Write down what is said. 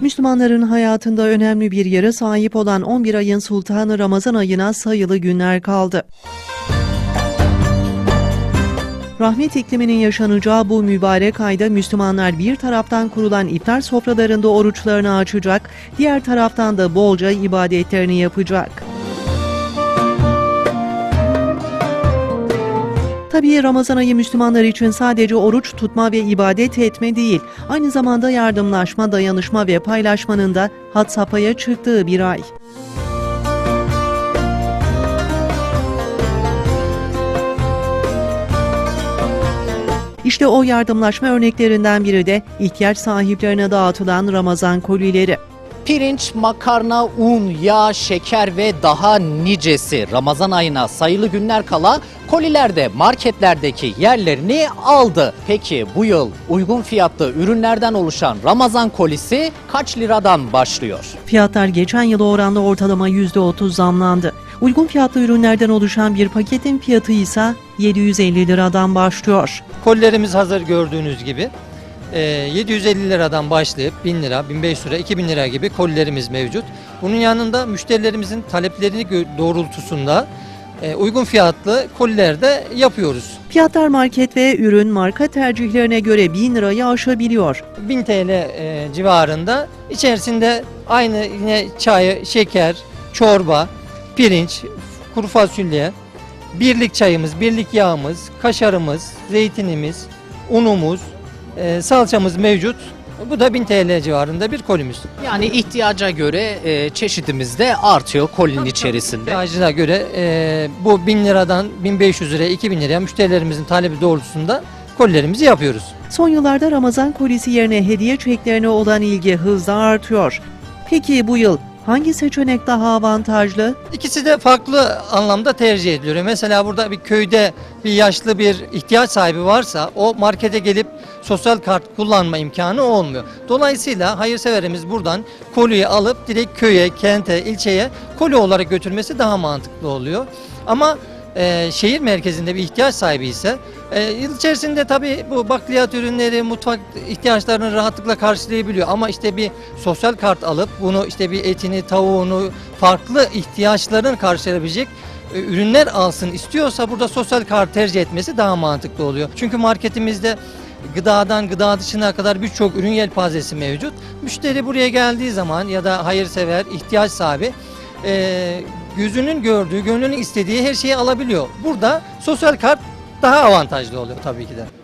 Müslümanların hayatında önemli bir yere sahip olan 11 ayın sultanı Ramazan ayına sayılı günler kaldı. Rahmet ikliminin yaşanacağı bu mübarek ayda Müslümanlar bir taraftan kurulan iftar sofralarında oruçlarını açacak, diğer taraftan da bolca ibadetlerini yapacak. Tabii Ramazan ayı Müslümanlar için sadece oruç tutma ve ibadet etme değil, aynı zamanda yardımlaşma, dayanışma ve paylaşmanın da had safhaya çıktığı bir ay. İşte o yardımlaşma örneklerinden biri de ihtiyaç sahiplerine dağıtılan Ramazan kolileri. Pirinç, makarna, un, yağ, şeker ve daha nicesi Ramazan ayına sayılı günler kala kolilerde marketlerdeki yerlerini aldı. Peki bu yıl uygun fiyatlı ürünlerden oluşan Ramazan kolisi kaç liradan başlıyor? Fiyatlar geçen yıla oranla ortalama %30 zamlandı. Uygun fiyatlı ürünlerden oluşan bir paketin fiyatı ise 750 liradan başlıyor. Kolilerimiz hazır gördüğünüz gibi. Ee, 750 liradan başlayıp 1000 lira, 1500 lira, 2000 lira gibi kolilerimiz mevcut. Bunun yanında müşterilerimizin taleplerini doğrultusunda e, uygun fiyatlı koliler de yapıyoruz. Fiyatlar market ve ürün marka tercihlerine göre 1000 lirayı aşabiliyor. 1000 TL e, civarında içerisinde aynı yine çay, şeker, çorba, pirinç, kuru fasulye, birlik çayımız, birlik yağımız, kaşarımız, zeytinimiz, unumuz, e, salçamız mevcut. Bu da 1000 TL civarında bir kolimiz. Yani ihtiyaca göre e, çeşidimiz de artıyor kolinin içerisinde. İhtiyacına göre e, bu 1000 liradan 1500 liraya 2000 liraya müşterilerimizin talebi doğrultusunda kolilerimizi yapıyoruz. Son yıllarda Ramazan kolisi yerine hediye çeklerine olan ilgi hızla artıyor. Peki bu yıl hangi seçenek daha avantajlı? İkisi de farklı anlamda tercih ediliyor. Mesela burada bir köyde bir yaşlı bir ihtiyaç sahibi varsa o markete gelip sosyal kart kullanma imkanı olmuyor. Dolayısıyla hayırseverimiz buradan koliyi alıp direkt köye, kente, ilçeye koli olarak götürmesi daha mantıklı oluyor. Ama e, şehir merkezinde bir ihtiyaç sahibi ise e, yıl içerisinde tabii bu bakliyat ürünleri, mutfak ihtiyaçlarını rahatlıkla karşılayabiliyor. Ama işte bir sosyal kart alıp bunu işte bir etini, tavuğunu, farklı ihtiyaçlarını karşılayabilecek e, ürünler alsın istiyorsa burada sosyal kart tercih etmesi daha mantıklı oluyor. Çünkü marketimizde gıdadan gıda dışına kadar birçok ürün yelpazesi mevcut. Müşteri buraya geldiği zaman ya da hayırsever, ihtiyaç sahibi e, gözünün gördüğü, gönlünün istediği her şeyi alabiliyor. Burada sosyal kart daha avantajlı oluyor tabii ki de.